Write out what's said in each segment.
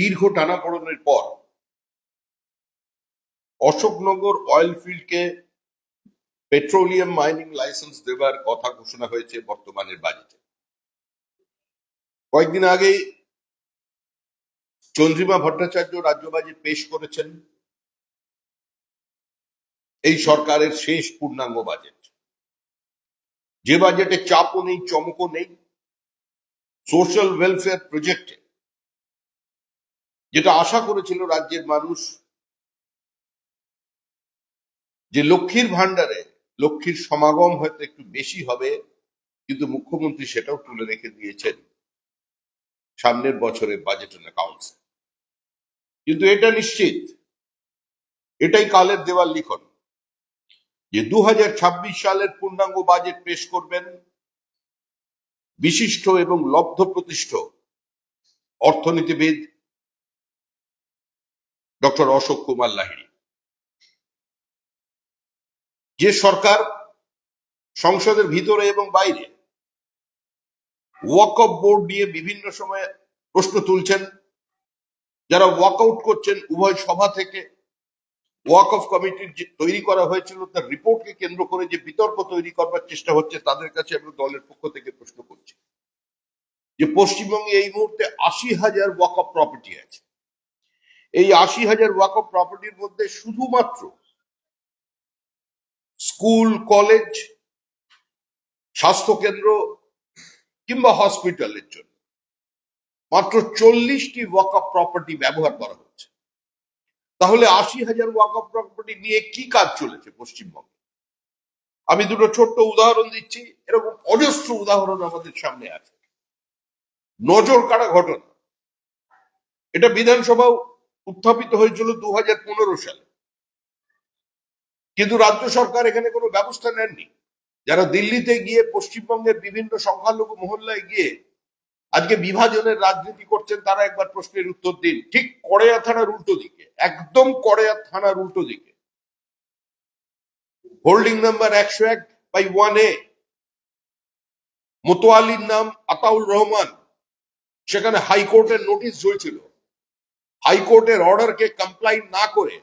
দীর্ঘ টানাপোড়েনের পর অশোকনগর অয়েল ফিল্ডকে পেট্রোলিয়াম মাইনিং লাইসেন্স দেবার কথা ঘোষণা হয়েছে বর্তমানের বাজেটে। কয়েকদিন আগেই চন্দ্রিমা ভট্টাচার্য রাজ্য বাজেট পেশ করেছেন। এই সরকারের শেষ পূর্ণাঙ্গ বাজেট। যে বাজেটে চাপও নেই, চমকও নেই। সোশ্যাল ওয়েলফেয়ার প্রজেক্টে যেটা আশা করেছিল রাজ্যের মানুষ, যে লক্ষ্মীর ভান্ডারে লক্ষ্মীর সমাগম হয়তো একটু বেশি হবে, কিন্তু মুখ্যমন্ত্রী সেটাও তুলে রেখে দিয়েছেন সামনের বছরের বাজেট অ্যাকাউন্টস কিন্তু এটা নিশ্চিত, এটাই কালের দেওয়াল লিখন, যে দু হাজার ছাব্বিশ সালের পূর্ণাঙ্গ বাজেট পেশ করবেন বিশিষ্ট এবং লব্ধ প্রতিষ্ঠ অর্থনীতিবিদ ডক্টর অশোক কুমার লাহিড়ী। যে সরকার সংসদের ভিতরে এবং বাইরে ওয়াক অফ বোর্ড নিয়ে বিভিন্ন সময়ে প্রশ্ন তুলছেন, যারা ওয়াকআউট করছেন, উভয় সভা থেকে ওয়াক অফ কমিটির যে তৈরি করা হয়েছিল, তার রিপোর্টকে কেন্দ্র করে যে বিতর্ক তৈরি করবার চেষ্টা হচ্ছে, তাদের কাছে আমরা দলের পক্ষ থেকে প্রশ্ন করছি যে পশ্চিমবঙ্গে এই মুহূর্তে আশি হাজার ওয়াক অফ প্রপার্টি আছে। এই আশি হাজার ওয়াক অফ প্রপার্টির মধ্যে শুধুমাত্র স্কুল কলেজ স্বাস্থ্যকেন্দ্র কিংবা হসপিটালের জন্য মাত্র চল্লিশটি ওয়াক অফ প্রপার্টি ব্যবহার করা হচ্ছে। তাহলে আশি হাজার ওয়াক অফ প্রপার্টি নিয়ে কি কাজ চলেছে পশ্চিমবঙ্গে? আমি দুটো ছোট্ট উদাহরণ দিচ্ছি, এরকম অজস্র উদাহরণ আমাদের সামনে আছে। নজর কাড়া ঘটনা। এটা বিধানসভাও উত্থাপিত হয়েছিল দু হাজার পনেরো সালে। কিন্তু রাজ্য সরকার এখানে কোনো ব্যবস্থা নেননি। যারা দিল্লিতে গিয়ে পশ্চিমবঙ্গের বিভিন্ন সংখ্যালঘু মহল্লায় গিয়ে আজকে বিভাজনের রাজনীতি করছেন, তারা একবার প্রশ্নের উত্তর দিন। ঠিক কড়েয়া থানার উল্টো দিকে, একদম কড়েয়া থানার উল্টো দিকে। হোল্ডিং নাম্বার একশো এক বাই ওয়ান এ মোতোয়ালির নাম আতাউল রহমান। সেখানে হাইকোর্টের নোটিশ হয়েছিল হাইকোর্টের অর্ডারকে কমপ্লাইন না করে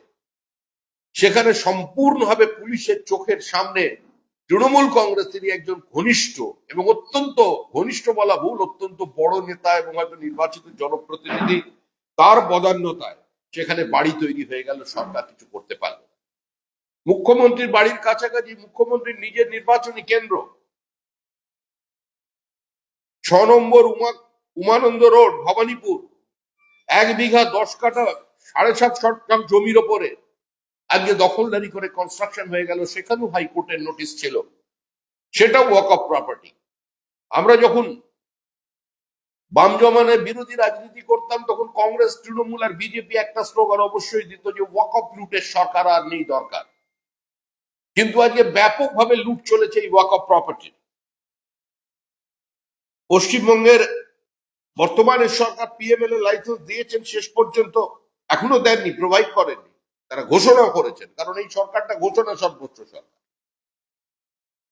সেখানে সম্পূর্ণভাবে পুলিশের চোখের সামনে তৃণমূল কংগ্রেসেরই একজন ঘনিষ্ঠ এবং অত্যন্ত ঘনিষ্ঠ বলা ভুল, অত্যন্ত বড় নেতা এবং হয়তো নির্বাচিত জনপ্রতিনিধি তার বদান্যতায় সেখানে বাড়ি তৈরি হয়ে গেল, সরকার কিছু করতে পারল মুখ্যমন্ত্রীর বাড়ির কাছাকাছি মুখ্যমন্ত্রীর নিজের নির্বাচনী কেন্দ্র। ছ নম্বর উমা উমানন্দ রোড, ভবানীপুর। এক বিঘা দশ কাঠা সাড়ে সাত শতকাম জমির ওপরে আজকে দখলদারি করে কনস্ট্রাকশন হয়ে গেল, সেখানেও হাইকোর্টের নোটিশ ছিল। সেটাও ওয়াক অফ প্রপার্টি আমরা যখন বাম জমানের বিরোধী রাজনীতি করতাম, তখন কংগ্রেস, তৃণমূল আর বিজেপি একটা স্লোগান অবশ্যই দিত যে ওয়াক অফ লুটের সরকার আর নেই দরকার। কিন্তু আজকে ব্যাপকভাবে লুট চলেছে এই ওয়াক অফ প্রপার্টি পশ্চিমবঙ্গের বর্তমানের সরকার পিএমএল এর লাইসেন্স দিয়েছেন, শেষ পর্যন্ত এখনও দেননি প্রোভাইড করেননি। তারা ঘোষণা করেছেন, কারণ এই সরকারটা ঘোষণা সর্বোচ্চ সরকার।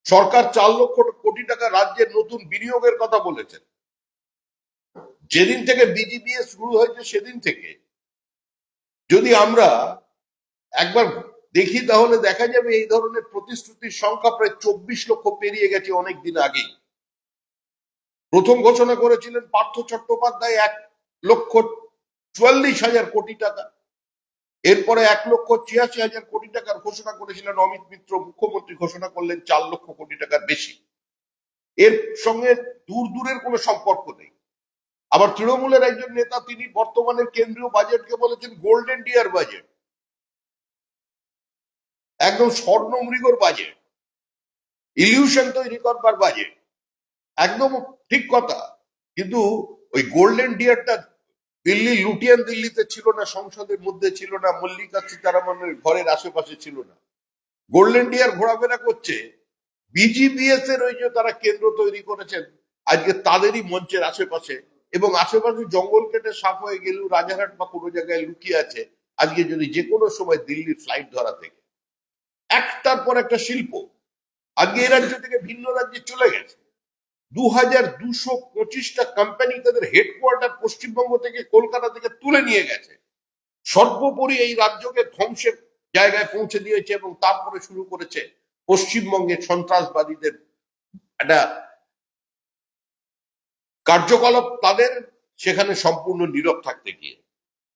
সরকার চার লক্ষ কোটি টাকা রাজ্যের নতুন বিনিয়োগের কথা বলেছেন। যেদিন থেকে বিজিবিএস শুরু হয়েছে, সেদিন থেকে। যদি আমরা একবার দেখি, তাহলে দেখা যাবে এই ধরনের প্রতিশ্রুতির সংখ্যা প্রায় চব্বিশ লক্ষ পেরিয়ে গেছে অনেক দিন আগেই। প্রথম ঘোষণা করেছিলেন পার্থ চট্টোপাধ্যায় এক লক্ষ চুয়াল্লিশ হাজার কোটি টাকা। এরপরে এক লক্ষ ছিয়াশি হাজার কোটি টাকার ঘোষণা করেছিলেন অমিত মিত্র, মুখ্যমন্ত্রী ঘোষণা করলেন চার লক্ষ কোটি টাকার বেশি। এর সঙ্গে দূর দূরের কোনো সম্পর্ক নেই। আবার তৃণমূলের একজন নেতা তিনি বর্তমানের কেন্দ্রীয় বাজেটকে বলেছেন গোল্ডেন ডিয়ার বাজেট। একদম স্বর্ণমৃগর বাজেট। ইলিউশন তৈরি করবার বাজেট। একদম ঠিক কথা। কিন্তু ওই গোল্ডেন ডিয়ারটা দিল্লি লুটিয়ান দিল্লিতে ছিল না, সংসদের মধ্যে ছিল না, মল্লিকা সীতারামনের ঘরের আশেপাশে ছিল না। গোল্ডেন ডিয়ার ঘোরাফেরা করছে। বিজিবিএস এর ওই যে তারা কেন্দ্র তৈরি করেছেন, আজকে তাদেরই মঞ্চের আশেপাশে। এবং আশেপাশে জঙ্গল কেটে সাফ হয়ে গেলেও রাজারহাট বা কোনো জায়গায় লুকিয়ে আছে, আজকে যদি যে কোনো সময় দিল্লির ফ্লাইট ধরা থেকে। একটার পর একটা শিল্প। আজকে এই রাজ্য থেকে ভিন্ন রাজ্যে চলে গেছে। দু হাজার দুশো পঁচিশটা কোম্পানি তাদের হেডকোয়ার্টার পশ্চিমবঙ্গ থেকে কলকাতা থেকে তুলে নিয়ে গেছে। সর্বোপরি এই রাজ্যকে ধ্বংসের জায়গায় পৌঁছে দিয়েছে এবং তারপরে শুরু করেছে পশ্চিমবঙ্গের সন্ত্রাসবাদীদের একটা কার্যকলাপ তাদের, সেখানে সম্পূর্ণ নীরব থাকতে গিয়ে।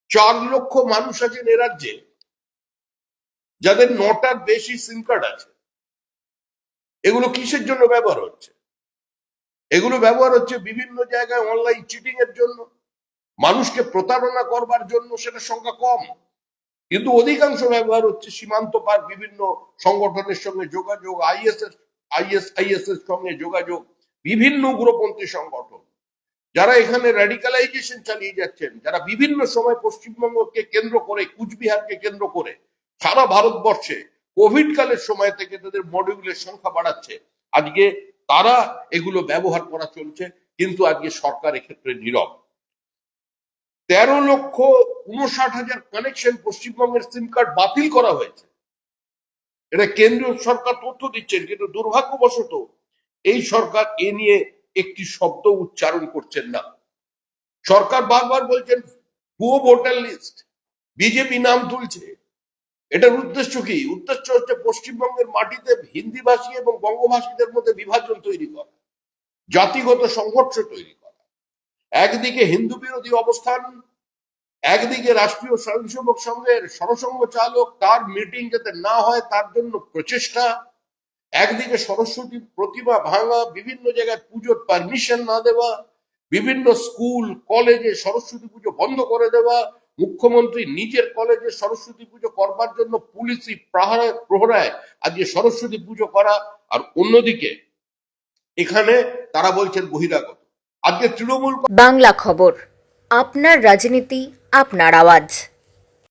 চার লক্ষ মানুষ আছেন এ রাজ্যে, যাদের নটার বেশি সিম কার্ড আছে। এগুলো কিসের জন্য ব্যবহার হচ্ছে? এগুলো ব্যবহার হচ্ছে বিভিন্ন জায়গায় অনলাইন চিটিং এর জন্য। মানুষকে প্রতারণা করবার জন্য সেটা সংখ্যা কম। কিন্তু অধিকাংশ ব্যবহার হচ্ছে সীমান্ত পার বিভিন্ন সংগঠনের সঙ্গে যোগাযোগ আইএসএস আইএস আইএস এর সঙ্গে যোগাযোগ, বিভিন্ন উগ্রপন্থী সংগঠন। যারা এখানে র্যাডিকালাইজেশন চালিয়ে যাচ্ছেন, যারা বিভিন্ন সময় পশ্চিমবঙ্গকে কেন্দ্র করে, কুচবিহারকে কেন্দ্র করে, সারা ভারতবর্ষে কোভিড কালের সময় থেকে তাদের মডিউলের সংখ্যা বাড়াচ্ছে। আজকে তারা এগুলো ব্যবহার করা চলছে, কিন্তু আজকে সরকার এক্ষেত্রে নীরব। তেরো লক্ষ উনষাট হাজার কানেকশন পশ্চিমবঙ্গের সিম কার্ড বাতিল করা হয়েছে। এটা কেন্দ্রীয় সরকার তথ্য দিচ্ছেন, কিন্তু দুর্ভাগ্যবশত এই সরকার এ নিয়ে একটি শব্দ উচ্চারণ করছেন না। সরকার বারবার বলছেন, ভুয়ো ভোটার লিস্ট, বিজেপি নাম তুলছে এটার উদ্দেশ্য কি? উদ্দেশ্য হচ্ছে পশ্চিমবঙ্গের মাটিতে হিন্দিভাষী এবং বঙ্গভাষীদের মধ্যে বিভাজন তৈরি করা, জাতিগত সংঘর্ষ তৈরি করা। একদিকে হিন্দু বিরোধী অবস্থান, একদিকে রাষ্ট্রীয় স্বয়ংসেবক সংঘের সরসংঘ চালক তার মিটিং যাতে না হয় তার জন্য প্রচেষ্টা, একদিকে সরস্বতী প্রতিমা ভাঙা, বিভিন্ন জায়গায় পুজোর পারমিশন না দেওয়া, বিভিন্ন স্কুল, কলেজে সরস্বতী পুজো বন্ধ করে দেওয়া মুখ্যমন্ত্রী নিজের কলেজে সরস্বতী পুজো করবার জন্য পুলিশি প্রহরায় প্রহরায় আজকে সরস্বতী পুজো করা আর অন্যদিকে এখানে তারা বলছেন বহিরাগত। আজকে তৃণমূল বাংলা খবর, আপনার রাজনীতি, আপনার আওয়াজ।